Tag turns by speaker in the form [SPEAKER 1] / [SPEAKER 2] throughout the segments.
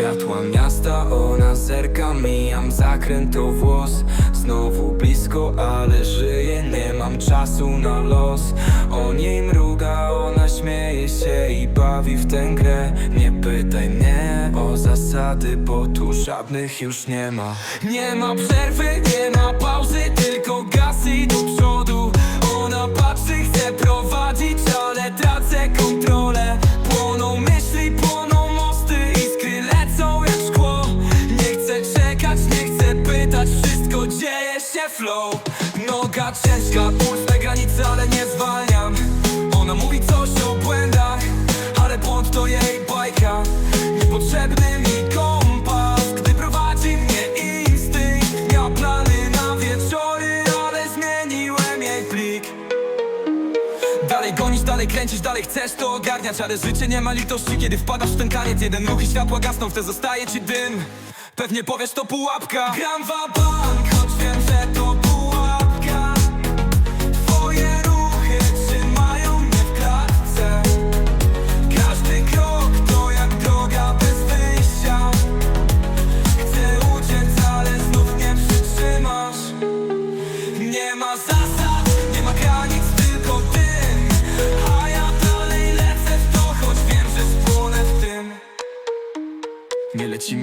[SPEAKER 1] światła miasta Ona zerka, mijam zakręt o włos. Znowu blisko, ale żyję Nie mam czasu na los. O niej mruga, ona śmieje się I bawi w tę grę. Nie pytaj mnie o zasady Bo tu żadnych już nie ma. Nie ma przerwy, nie ma pauzy Tylko gasy do przodu flow. Noga ciężka, puls na granicy, ale nie zwalniam. Ona mówi coś o błędach Ale błąd to jej bajka. Niepotrzebny mi kompas Gdy prowadzi mnie instynkt. Miał plany na wieczory Ale zmieniłem jej plik. Dalej gonisz, dalej kręcisz, dalej chcesz to ogarniać Ale życie nie ma litości, kiedy wpadasz w ten taniec Jeden ruch i światła gasną, w te zostaje ci dym. Pewnie powiesz to pułapka. Gram bank,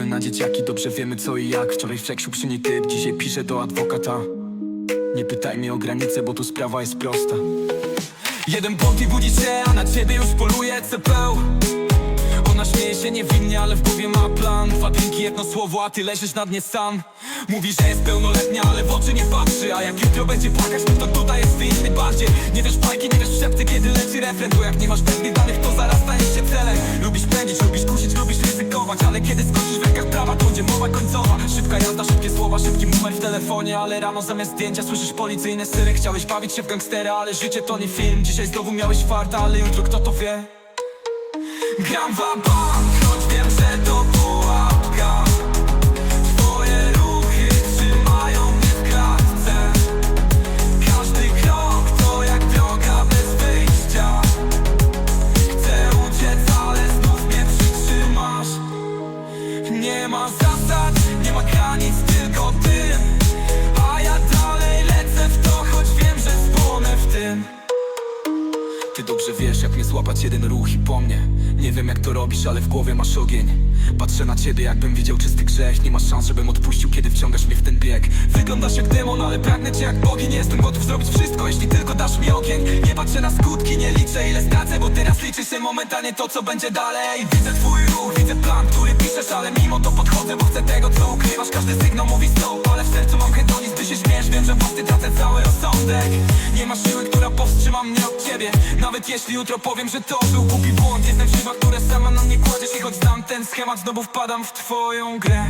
[SPEAKER 1] na dzieciaki, dobrze wiemy co i jak. Wczoraj wszeksił przy niej typ, dzisiaj piszę do adwokata. Nie pytaj mnie o granice, bo tu sprawa jest prosta. Jeden błąd i budzi się, a na ciebie już poluje CPU ona śmieje się niewinnie, ale w głowie ma plan. Dwa drinki, jedno słowo, a ty leżysz na dnie sam. Mówi, że jest pełnoletnia, ale w oczy nie patrzy. A jak jutro będzie płakać, no to tutaj jest inny bardziej. Nie wiesz bajki, nie wiesz szepty, kiedy leci refren. Bo jak nie masz pewnych danych, to zaraz stajesz się celem. Lubisz pędzić, lubisz kusić, lubisz ryzykować Ale kiedy skoczysz w końcowa Szybka jazda, szybkie słowa, szybki numer w telefonie Ale rano zamiast zdjęcia słyszysz policyjne syry Chciałeś bawić się w gangstera, ale życie to nie film. Dzisiaj znowu miałeś farta, ale jutro kto to wie? Gram w nie ma granic, ty dobrze wiesz, jak mnie złapać jeden ruch i po mnie. Nie wiem jak to robisz, ale w głowie masz ogień. Patrzę na ciebie, jakbym widział czysty grzech. Nie masz szans, żebym odpuścił, kiedy wciągasz mnie w ten bieg. Wyglądasz jak demon, ale pragnę cię jak bogień Jestem gotów zrobić wszystko, jeśli tylko dasz mi ogień. Nie patrzę na skutki, nie liczę ile stracę Bo teraz liczy się momentalnie to, co będzie dalej. Widzę twój ruch, widzę plan, który piszesz Ale mimo to podchodzę, bo chcę tego, co ukrywasz. Każdy sygnał mówi stop, ale w sercu mam hedonizm Ty się śmiesz, wiem, że posty tracę cały rozsądek. Nie ma siły, powstrzyma mnie od ciebie. Nawet jeśli jutro powiem, że to był głupi błąd. Jestem siła, które sama na mnie kładziesz I choć znam ten schemat, znowu wpadam w twoją grę